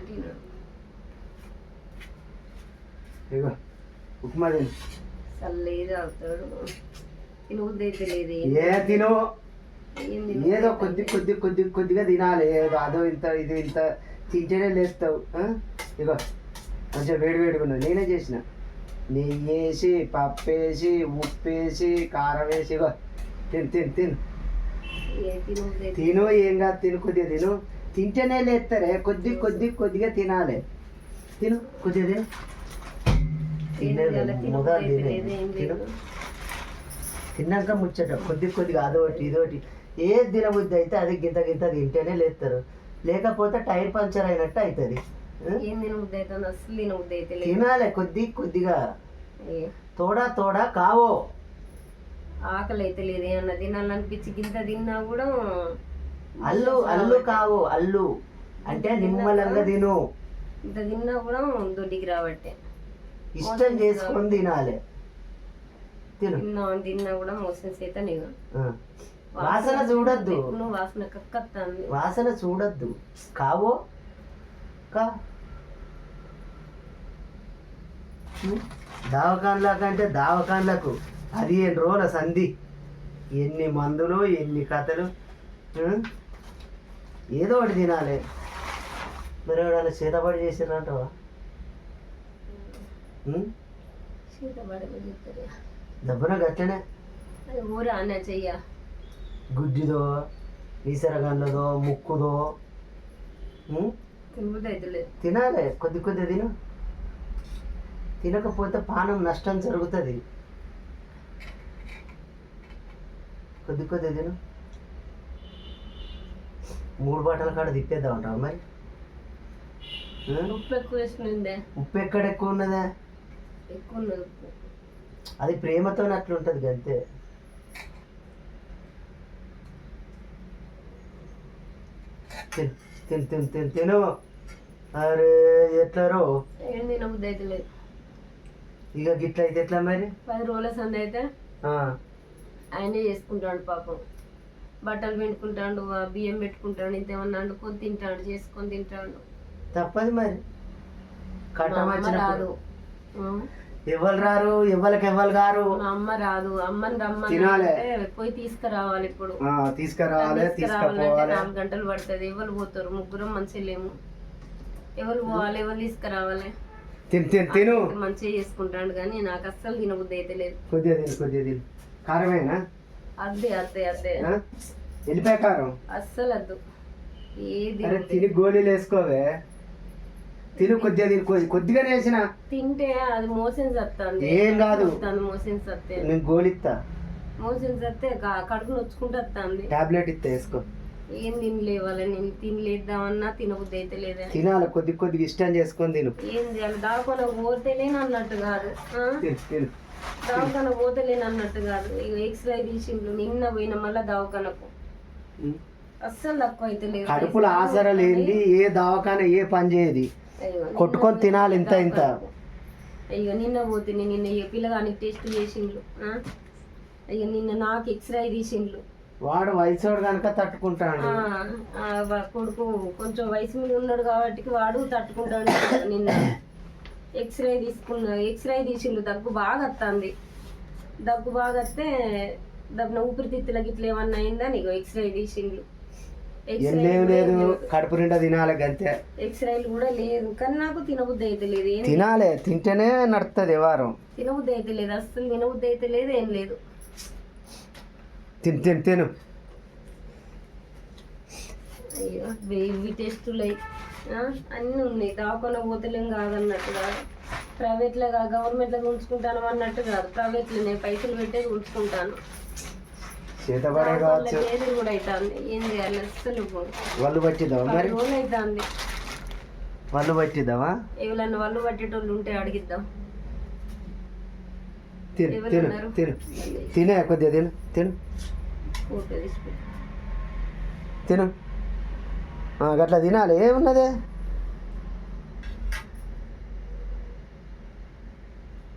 అంటున్నాడు ఇగో ఉప్మా తిను. చల్లేదు అవుతాడు తినబుద్ధి అయితే లేదు. ఏ తిను? ఏం ఏదో కొద్ది కొద్ది కొద్ది కొద్దిగా తినాలి. ఏదో అదో ఇంత ఇది ఇంత తింటేనే లేస్తావు? ఇగో కొంచెం వేడి వేడిగా ఉన్నది. నేనే చేసిన. నెయ్యి వేసి పప్పు వేసి ఉప్పు వేసి కారం వేసి ఇగో తిను తిను తిను. తిను ఏం కాదు తిను కొద్దిగా తిను. తింటేనే లేస్తారే కొద్ది కొద్ది కొద్దిగా తినాలి. తిను కొద్దిగా తిను. తిన్నాక ముచ్చట కొద్ది కొద్దిగా అదొకటి ఇదొకటి. ఏ తినబుద్ధి అయితే అది గింత గింత తింటేనే లేస్తారు లేకపోతే టైర్ పంచర్ అయినట్టు అవుతుంది? తినాలి కొద్ది కొద్దిగా. తోడా తోడా కావో. ఆకలి అయితే లేదు. ఏమన్నా తినాలనిపించి గింత తిన్నా కూడా అల్లు అల్లు కావు అల్లు. అంటే నిమ్మలంగా తిను. ఇంత తిన్నా కూడా దొడ్డికి రాబట్టే. ఇష్టం చేసుకొని తినాలి. తిను. తిన్నా తిన్నా కూడా మోసం చేత నీకు. వాసన చూడద్దు. నువ్వు వాసన కక్కత్తాంది. వాసన చూడద్దు. కావో? కా. దావకాన్ల కంటే దావకాన్లకు అది ఎన్ని రోజుల సంధి. ఎన్ని మందులు ఎన్ని కథలు? ఏదో ఒకటి తినాలి. మరి ఎవరైనా చేతబడి చేసిరంటవా దెబ్బన గట్లనే? ఊరా అన్న చెయ్య. గుడ్డిదో ఈసరగండ్లదో ముక్కుదో? తినాలి కొద్ది కొద్ది తిను. తినకపోతే పానం నష్టం జరుగుతుంది. కొద్ది కొద్ది తిను. మూడు బాటల కాడ తిప్పేద్దాం అంటావా మరి? ఉప్పు ఎక్కువ వేసుకునిందే. ఉప్పు ఎక్కడ ఎక్కువ ఉన్నదా? ఎక్కువ ఉన్నది ఉప్పు. అది ప్రేమతో అట్లుంటది అంతే. తిను తిను తిను తిను అరే ఎట్లారో? ఏం తినబుద్ధి అయితే లేదు. ఇక గిట్ల అయితే ఎట్లా మరి? పది రోజుల సంది అయితే ఆ, ఆయనే చేసుకుంటాడు పాపం. బట్టలు పెట్టుకుంటాడు బియ్యం పెట్టుకుంటాడు ఇంతేమన్నా వండుకొని తింటాడు చేసుకొని తింటాడు. తప్పదు మరి. రాదు? ఎవరు రారు? ఎవరికి ఎవరు గారు? అమ్మ రాదు. అమ్మని రమ్మని. అంటే పోయి తీసుకురావాలి ఇప్పుడు. తీసుకురావాలి తీసుకురావాలంటే నాలుగు గంటలు పడుతుంది. ఎవరు పోతారు? ముగ్గురం మంచిగా లేము. ఎవరు పోవాలి? ఎవరు తీసుకురావాలి? మంచిగా చేసుకుంటాడు కానీ నాకు అస్సలు తినబుద్ధి అయితే లేదు. కొద్దిగా తిను కొద్దిగా తిను. కారమేనా అద్దే అద్దే అద్దే ఆ? వెళ్ళిపోయా కారం అస్సలు వద్దు ఏది అరే తిని గోళీలు వేసుకోవే. తిను కొద్దిగా తిను కొద్ది- కొద్దిగానే వేసిన. తింటే అది మోషన్స్ వస్తుంది ఏం కాదు. మోషన్స్ వస్తే నేను గోళిస్తా మోషన్స్ వస్తే క- కడుపు నొచ్చుకుంటూ వస్తుంది. టాబ్లెట్ ఇస్తా వేసుకో. ఏం తినలేవాలి నేను తినలేద్దామన్నా తినబుద్ధి అయితే లేదా? తినాలి కొద్ది కొద్దిగా ఇష్టం చేసుకొని తిను. ఏం చేయాలి? దావకాన పోతేలేని అన్నట్టు కాదు దవాఖాన పోతలేను అన్నట్టు కాదు. ఎక్స్రే తీసిండ్రు నిన్న పోయిన మళ్ళీ దవాఖానకు. అస్సలు తక్కువ అయితే లేదు. కడుపులో ఆసర లేనిది ఏ దవాఖాన ఏ పని చేయదు? కొట్టుకొని తినాలి ఇంత ఇంత. అయ్యో నిన్న పోతుంది నిన్న ఏ పిల్లగానికి టెస్ట్ చేసిండ్రు? అయ్యో నిన్న నాకు ఎక్స్రే తీసిండ్రు. వాడు వయసోడు కనుక తట్టుకుంటాడు. కొడుకు కొంచెం వయసు మీద ఉన్నాడు కాబట్టి వాడు తట్టుకుంటాడు నిన్న. ఎక్స్రే తీసుకున్న ఎక్స్రే తీసిండు దగ్గు బాగా వస్తుంది దగ్గు బాగా వస్తే దబ్బున ఊపిరితిత్తులకి ఇట్లా ఏమన్నా అయిందా నీకు? ఎక్స్రే తీసిండు. లేదు కడుపు నిండా తినాలి గంతే. ఎక్స్రేలు కూడా లేదు. కానీ నాకు తినబుద్ధి అయితే లేదు. తినాలి తింటేనే నడుస్తుంది వారం తినబుద్ధి అయితే లేదు. అస్సలు తినబుద్ధి అయితే లేదు ఏం లేదు. తిను తిను తిను. అయ్యో ఇవి టెస్టులు అన్నీ ఉన్నాయి. దవాఖాన పోతలేం కాదన్నట్టు కాదు ప్రైవేట్లో గవర్నమెంట్లో ఉంచుకుంటాను అన్నట్టు కాదు. ప్రైవేట్లో నేను పైసలు పెట్టేది ఉంచుకుంటాను. చేతబడే కావచ్చు. కూడా అవుతుంది ఏం చేయాలి? అస్సలు వాళ్ళు పట్టిద్దామా మరి? అవుతుంది వాళ్ళు పట్టిద్దామా ఎవరన్నా వాళ్ళు పట్టేటోళ్ళు ఉంటే అడిగిద్దాం. తిను తిను? తిను. తినే కొద్దిగా తిను తిను. తిను. గట్లా తినాలి. ఏమున్నది?